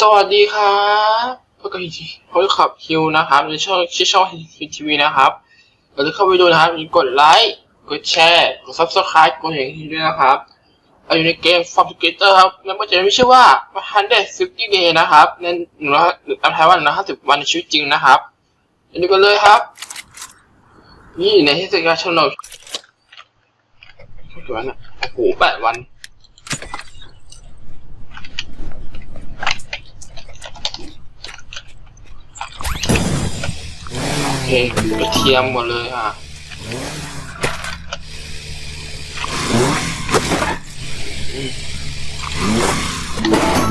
สวัสดีครับพบกับฮิพบกับฮิวนะครับในช่องชื่อช่องฮิทีวีนะครับเราจะเข้าไปดูนะครับกดไลค์ กดแชร์ กดซับสไครต์กดอย่างนี้ด้วยนะครับ เราอยู่ในเกม Farm Together ครับ แล้วมันจะมีชื่อว่า150 Day นะครับในหนึ่งร้อยหรือตามไทยว่าหนึ่งร้อยห้าสิบวันในชีวิตจริงนะครับไปดูกันเลยครับ นี่ในเที่สุดการชมเรากี่วันอะโอ้โหแปดวัน เคกระเทียมหมดเลยอะ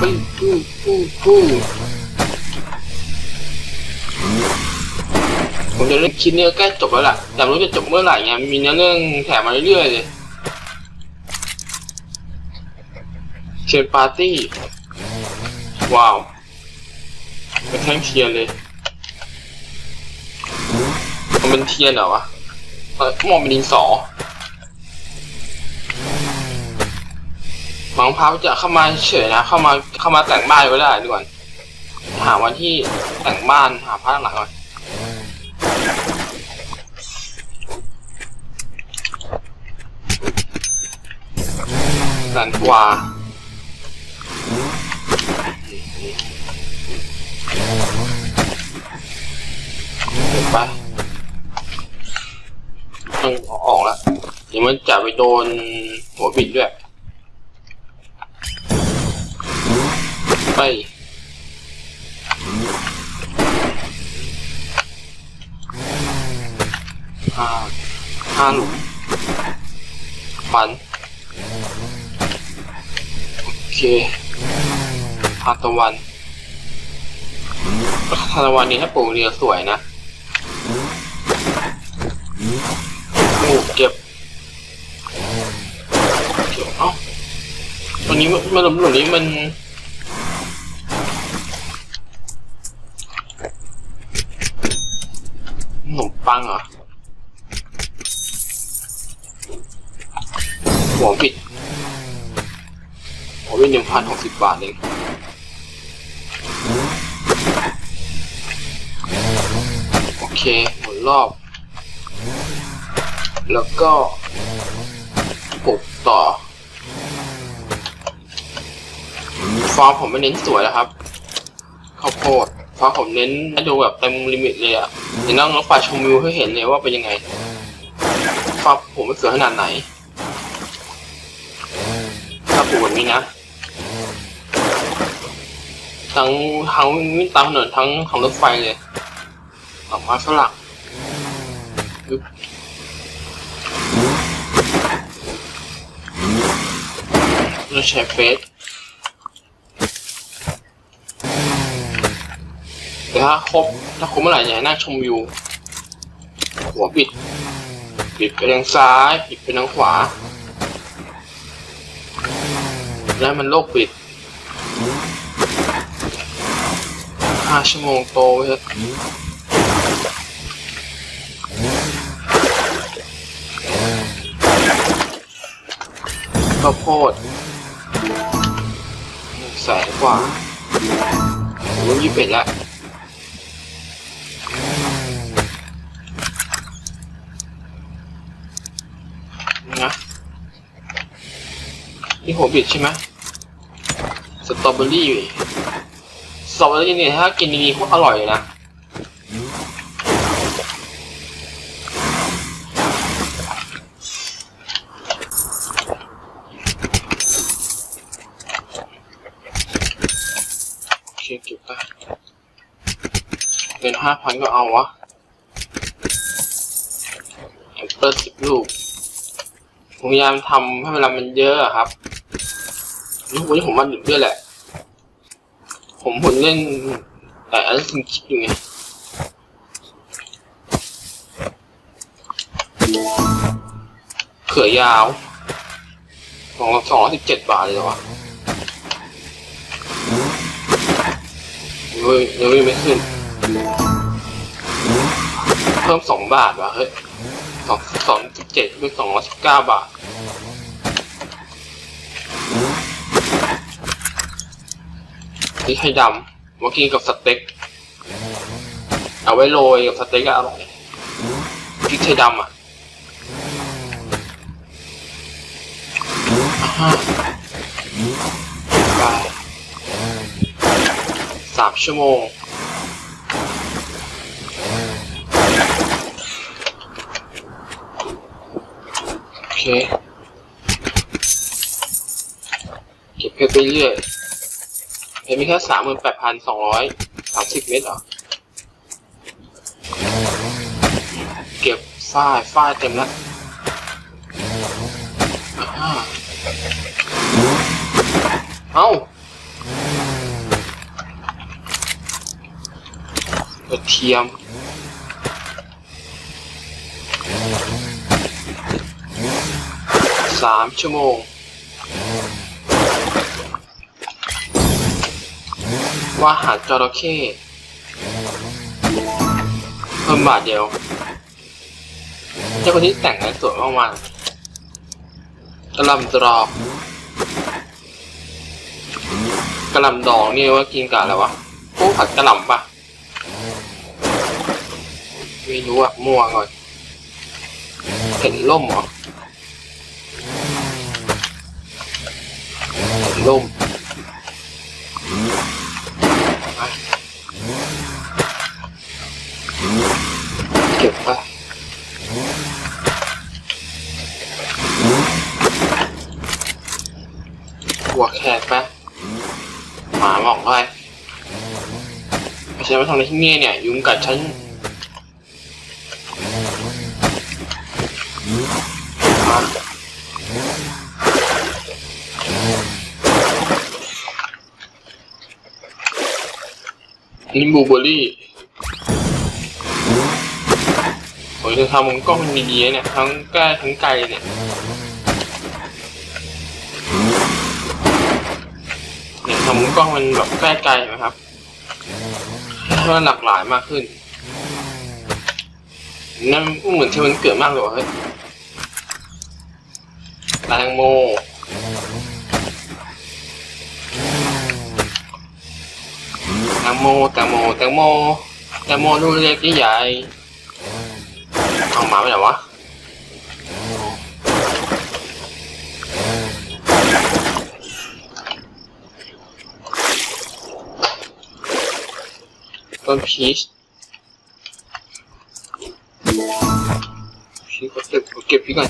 ปิ้งปิ้งปิ้งปิ้งผมจะเล่นคลิปนี้ก็ใกล้จบแล้วล่ะ แต่ไม่รู้จะจบเมื่อไหร่ไงมีเนื้อเรื่องแถมมาเรื่อยๆเลยเชียร์ปาร์ตี้ ว้าวเป็นแท่งเทียนเลย มันเป็นเทียนเหรอวะมองเป็นดินสอหวังพาจะเข้ามาเฉยนะเข้ามาเข้ามาแต่งบ้านก็ได้ด่วนหาวันที่แต่งบ้านหาพระหลังก่อนแสนกว่าไป ต้องออกแล้วเดี๋ยวมันจะไปโดนหัวบิดด้วยไปห้าห้าหลุมฟัน โอเคทานตะวันทานตะวันนี้ถ้าปลูกเรียสวยนะ โอ้เก็บเก็บเอ้าตัวนี้มันหลุมหลุมนี้มันขนมปังเหรอหัวบิดหัวบิดหนึ่งพันหกสิบบาทเองโอเคหมดรอบ แล้วก็ปลูกต่อ ฟาร์มผมไม่เน้นสวยแล้วครับข้าวโพดฟาร์มผมเน้นให้ดูแบบเต็มลิมิตเลยอะ่ะเดี๋ยวนั่งรถไฟชมวิวให้เห็นเลยว่าเป็นยังไงฟาร์มผมมันสวยขนาดไหน ถ้าปลูกแบบนี้นะทั้งทั้งวิ่งตามถนนทั้งทางรถไฟเลยออกมาฝรั่งปึ๊บ เราใช้เฟซแต่ถ้าครบถ้าครบเมื่อไหร่เนี่ยนั่งชมวิวหัวปิด ปิดไปทางซ้าย ปิดไปทางขวา แล้วมันโลกปิดห้าชั่วโมงโตไว้เถอะข้าวโพด หนึ่งแสนกว่าผมยี่สิบเอ็ดละนะนี่หัวบิดใช่ไหมสตรอเบอรี่สตรอเบอรี่เนี่ยถ้ากินดีๆโคตรอร่อยเลยนะ โอเคเก็บได้เป็นห้าพันก็เอาวะแอปเปิลสิบลูกผมพยายามทำให้เวลามันเยอะครับนี่วันนี้ผมมาดึกด้วยแหละ ผมผลเล่นแต่อันนี้คิดอยู่ไงเขื่อยาวสองสองร้อยสิบเจ็ดบาทเลยเหรอวะ เฮ้ยยังไม่ขึ้น เพิ่มสองบาทว่ะเฮ้ยสองสองสิบเจ็ดเป็นสองร้อยสิบเก้าบาทโอเคพริกไทยดำมากินกับสเต็ก เอาไว้โรยกับสเต็กก็อร่อยพริกไทยดำอะอ่า สามชั่วโมง โอเค เก็บเพชรไปเรื่อยเพชรมีแค่สามหมื่นแปดพันสองร้อยสามสิบเมตรเหรอ เก็บฝ้ายฝ้ายเต็มแล้วเอ้า กระเทียมสามชั่วโมง ว่าหาจระเข้เพิ่มบาทเดียว เจ้าคนที่แต่งงานสวยมากๆกระลำดอกกระลำดองนี่ว่ากินกับอะไรวะพวกผัดกระลำปะ ไม่รู้อะมั่วก่อนเห็นล่มเหรอเห็นล่มเก็บไปหัวแขกไปหมาบอกไปไม่ใช่มาทำอะไรที่นี่เนี่ย ยุงกัดฉัน นี่บูเบอรี่โอ้ยเธอทำมุมกล้องมันดีๆเนี่ย ทั้งใกล้ทั้งไกลเนี่ยเนี่ยทำมุมกล้องมันแบบใกล้ไกลนะครับให้มันหลากหลายมากขึ้นนั่นเหมือนที่มันเกิดมากเลยวะเฮ้ยแตงโม งโมแตงโมแตงโมแตงโมลูกเล็กที่ใหญ่เอาหมาไปไหนวะต้นพีชพีชก็เก็บเก็บพีชก่อน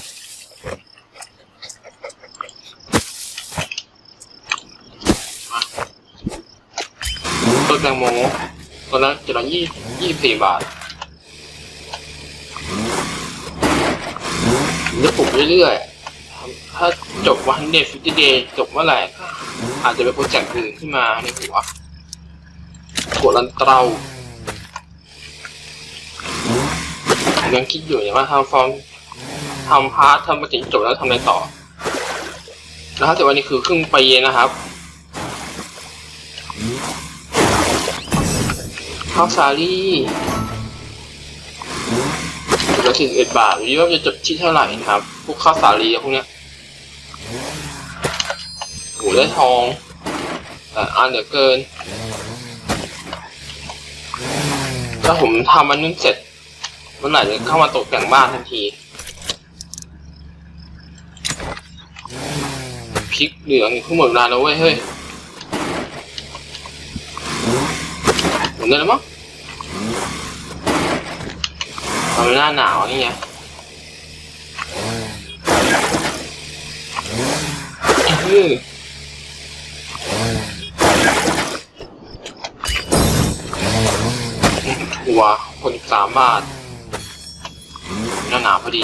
มาต้นแต งโมตอนนั้นจะละยี่ยี่สี่บาทเดี๋ยวปลูกเรื่อยๆ ถ้าจบวันเดย์ฟิตเดย์จบเมื่อไหร่ก็อาจจะเป็นโปรเจกต์อื่นขึ้นมาในหัวหัวลันเตรายังคิดอยู่เนี่ยว่าทำฟอร์มทำพาร์ททำมาถึงจบแล้วทำอะไรต่อนะครับแต่วันนี้คือครึ่งปีนะครับ ข้าวสาลี่จุดละสี่สิบเอ็ดบาทอยู่ที่ว่าจะจบที่เท่าไหร่นะครับ พวกข้าวสาลีพวกเนี้ยโอ้ได้ทองแต่อันเหลือเกิน ถ้าผมทำมันนึงเสร็จเมื่อไหร่จะเข้ามาตกแต่งบ้านทันทีพริกเหลืองขึ้นหมดนานแล้วเว้ยเฮ้ยหมดแล้วมั้ง ตอนหน้าหนาวนี่ไงเฮ้ยถั่วคนสามบาทหน้าหนาวพอดี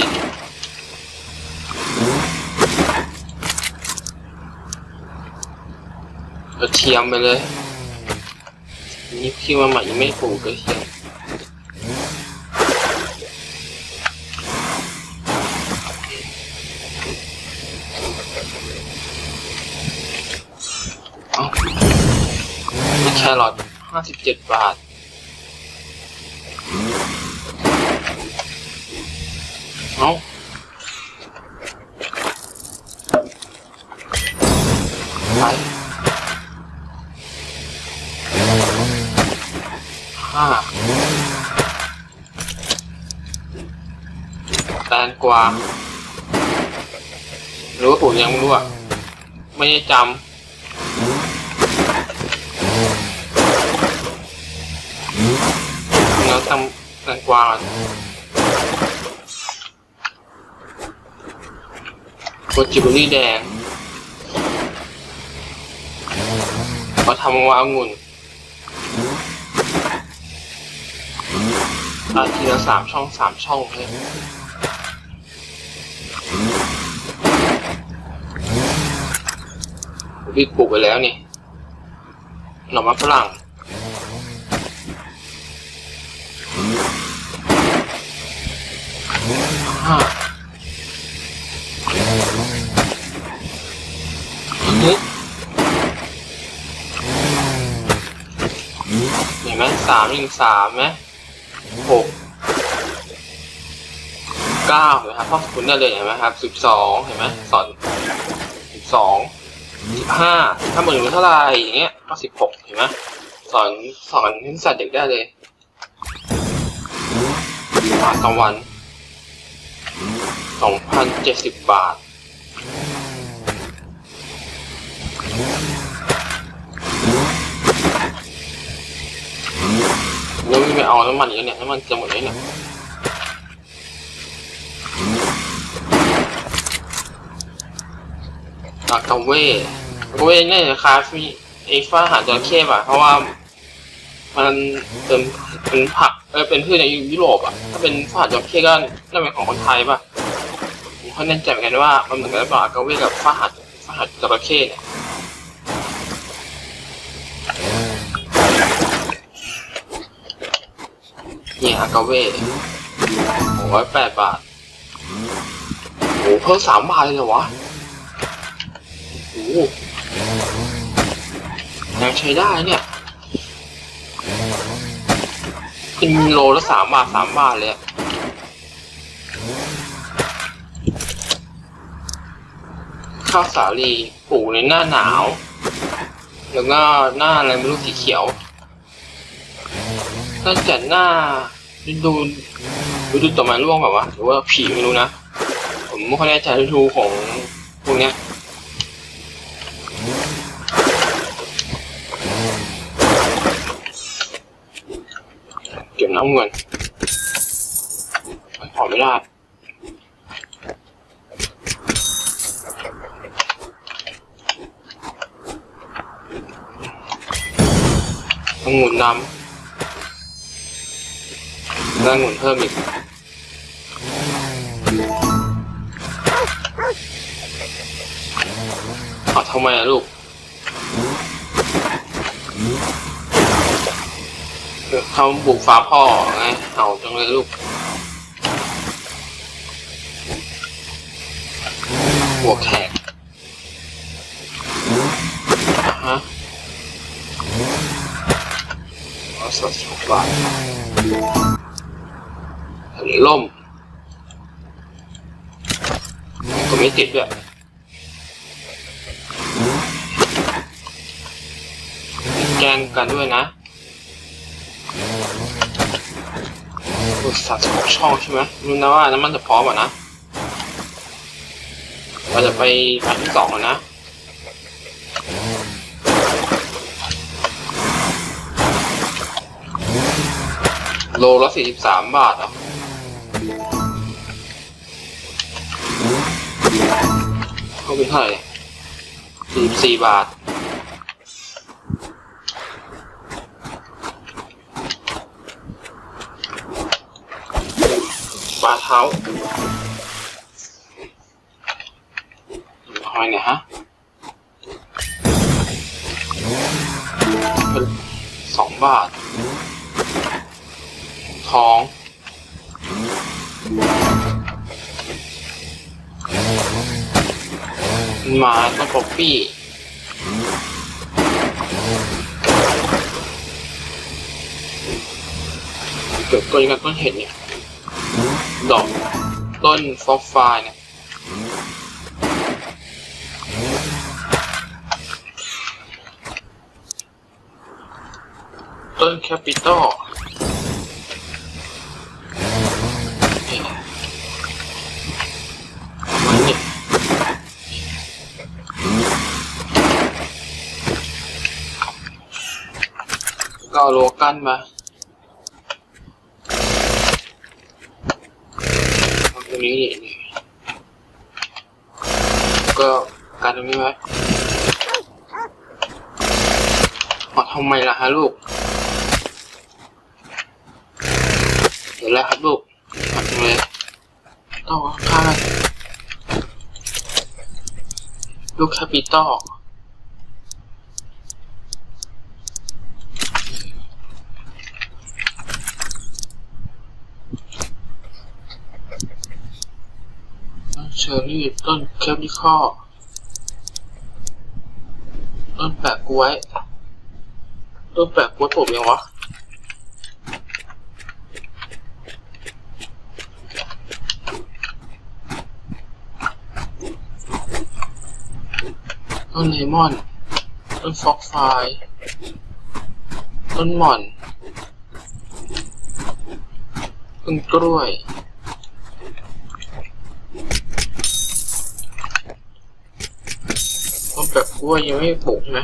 กระเทียมไปเลย นี่คิดว่าใหม่ยังไม่ปลูกกระเทียม สิบเจ็ดบาท เอาไห้าแตงกวาหรือว่าผมยังไม่รู้อะ ไม่ได้จำ แตงกวาโคจิบุรี่แดงเขาทำวาองุ่นอาทีละสามช่องสามช่องเลยบิ๊กปลูกไปแล้วนี่ หน่อไม้ฝรั่งามหนึ่งสามไหมหกเก้าเห็นไหมครับพ่อคุณได้เลยเห็นไหมครับสิบสองเห็นไหมสอนสิบสองสิบห้าถ้าหมื่นเท่าไหร่อย่างเงี้ยก็สิบหกเห็นไหมสอนสอนนิสสัตว์เด็กได้เลยบาทต่อวันสองพันเจ็ดสิบบาท แล้วไม่เอา น้ำมันอีกแล้วเนี่ยน้ำมันจะหมดแล้วเนี่ยลากาเว่ลากาเว่เนี่ยราคาฟีไอ้ฟ้าหาจระเข้ป่ะเพราะว่ามันเป็นเป็นผักเออเป็นพืชในยุโรปอะถ้าเป็นฟ้าจระเข้ก็น่าเป็นของคนไทยป่ะผมก็แน่ใจเหมือนกันว่ามันเหมือนกันหรือเปล่ากาเว่กับฟ้าหารฟ้าหารจระเข้เนี่ย เนี่ยอากาเว่หกร้อยแปดบาท โอ้เพิ่มสามบาทเลยเหรอวะ โอ้ยังใช้ได้เนี่ยเป็นโลละสามบาทสามบาทเลยข้าวสาลีปลูกในหน้าหนาว แล้วก็หน้าอะไรไม่รู้สีเขียวน่าจะหน้า ฤดูฤดูต่อมาร่วงแบบวะหรือว่าผีไม่รู้นะ ผมไม่ค่อยแน่ใจฤดูของพวกเนี้ยเก็บน้ำเงินขอไม่ได้องุ่นดำ ได้องุ่นเพิ่มอีกเอทำไมอะลูกเขาบุกฟ้าพ่อไงเอาจังเลยลูก หัวแขก ไม่ติดด้วยแกล้งกันด้วยนะบริษัทของช่องใช่ไหมรู้นะว่าน้ำมันจะพร้อมอะนะเราจะไปไปที่สองนะโลละสี่สิบสามบาทอะ ก็เป็นเท่าไหร่สี่สิบสี่บาท ปลาเท้าหอยเนี่ยฮะเป็นสองบาททอง หมาต้นป๊อปปี้เกิดต้นกันต้นเห็ดเนี่ย ดอกต้นฟอกฟาเนี่ยต้นแคปิตอล เอาโลกันมาตรงนี้นี่นี่ก็กันตรงนี้ไว้เอาทำไมล่ะฮะลูก เดี๋ยวแล้วครับลูกทำเลยต้องข้าลูกแคปิตอล ชอร์รี่ ต้นแคปิคอลต้นแปะกล้วย ต้นแปะกล้วยปลูกยังวะต้นเลมอน ต้นฟอกไฟต้นหม่อน ต้นกล้วย ต้นแบบ กล้วยยังไม่ปลูกใช่ไหม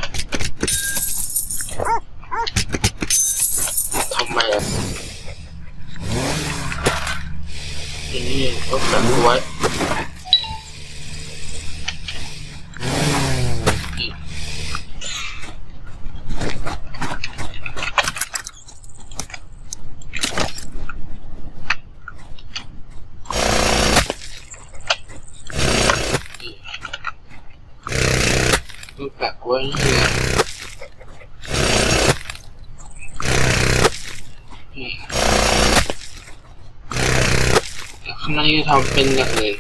ทำไมอะนี่ต้องแบบกล้วย รูปแบบไว้นี่นี่เดี๋ยวข้างในจะ ทำเป็นอย่างอื่น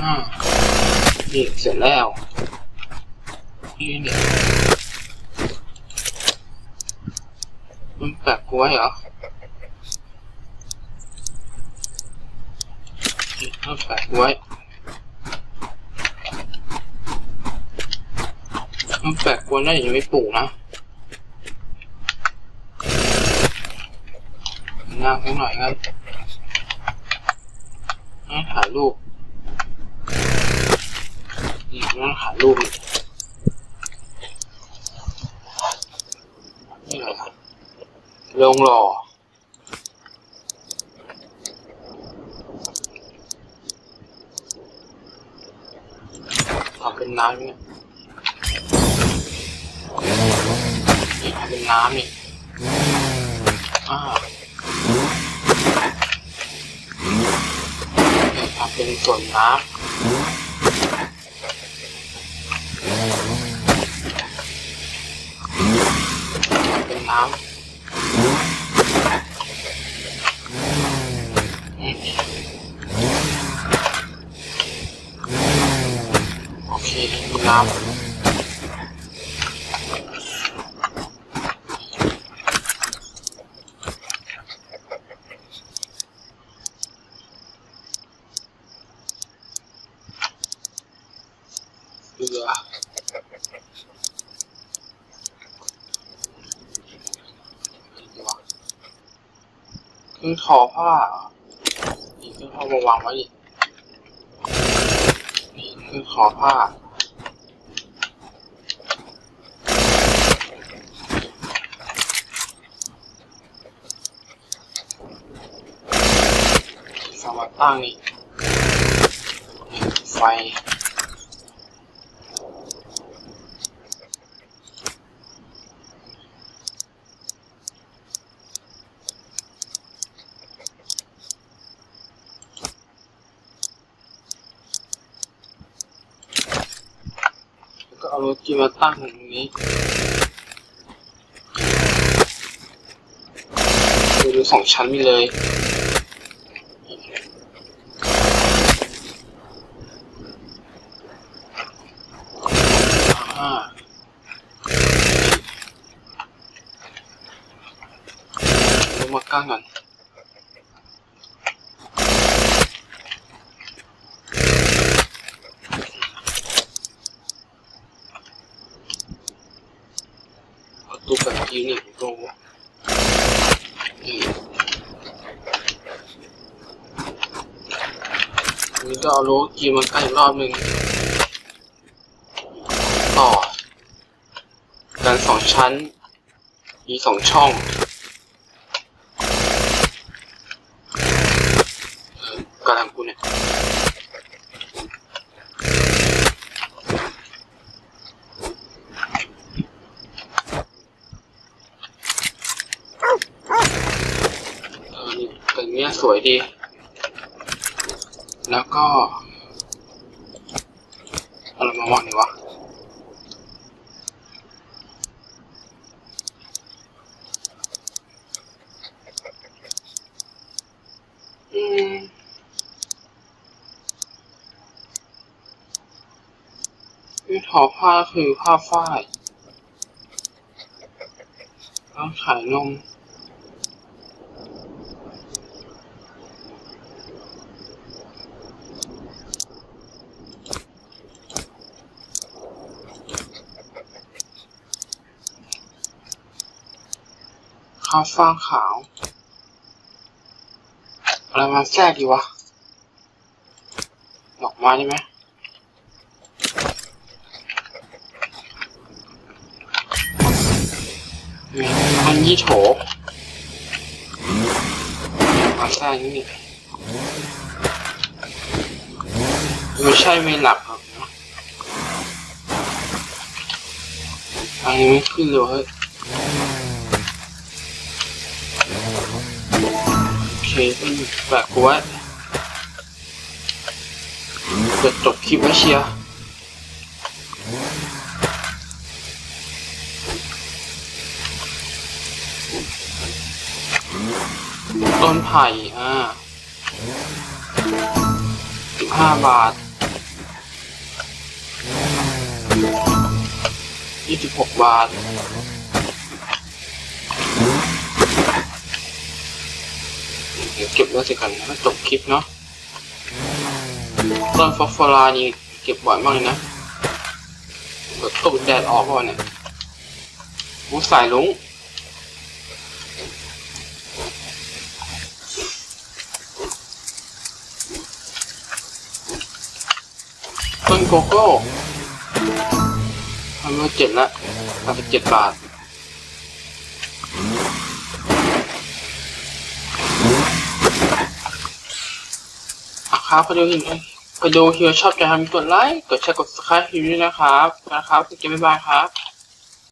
อ่านี่เสร็จแล้วนี่เนี่ยมันแปะกล้วยเหรอเอาแปะไว้เอาแปะกวนได้ยังไม่ปลูกนะ หน้าเขาหน่อยครับให้ถ่ายรูปนี่นั่งถ่ายรูปนี่นี่อะไรครับลงหล่อทำเป็นน้ำเนี่ยนี่ทำเป็นน้ำนี่อ่านี่ทำ เป็นส่วนมากทำเป็นน้ำอืมโอเคมีน้ำเก ลือคือทอผ้านี่คือเอามาวางไว้ดินี่คือทอผ้าสามารถตั้งนี่ไฟ เอารถกีมาตั้งตรงนี้ดูดูสองชั้นไปเลยอ่าลงมาก้างก่อนเอา ตู้แบบยีนี่ตรงนี่นี่ก็เอาโลกีมาใกล้อีกรอบหนึ่งต่อต่อ กันสองชั้น มีสองช่องเออกำลังกูเนี่ย เออนี่แต่เนี้ย สวยดี แล้วก็อะไรมาวางดีวะอืมคือทอผ้าคือผ้าฝ้ายต้องขายนม ข้าวฟ่างขาว อะไรมาแทรกดีวะดอกไม้ได้ไหมมีมันยี่โถมาแทรกนี่ไม่ใช่ไม่หลักหรอกนะอันนี้ไม่ขึ้นเลยเฮ้ย โอเคแบกกูไว้จะจบคลิปไว้เชียร์ต้นไผ่อ่าสิบห้าบาทยี่สิบหกบาท เดี๋ยวเก็บไว้สิกันแล้วจบคลิปเนาะต้นฟอสฟอรานี่เก็บบ่อยมากเลยนะเปิดตกแดดออกก่อนเนี่ยมูสายลุงต้นโกโก้ทำมาเจ็ดละทำไปเจ็ดบาท ครับไปดูหินไปดูฮิวชอบใจทำกดไลค์ กดแชร์ กด subscribe ฮิวด้วยนะครับ นะครับเกมบ๊ายบายครับ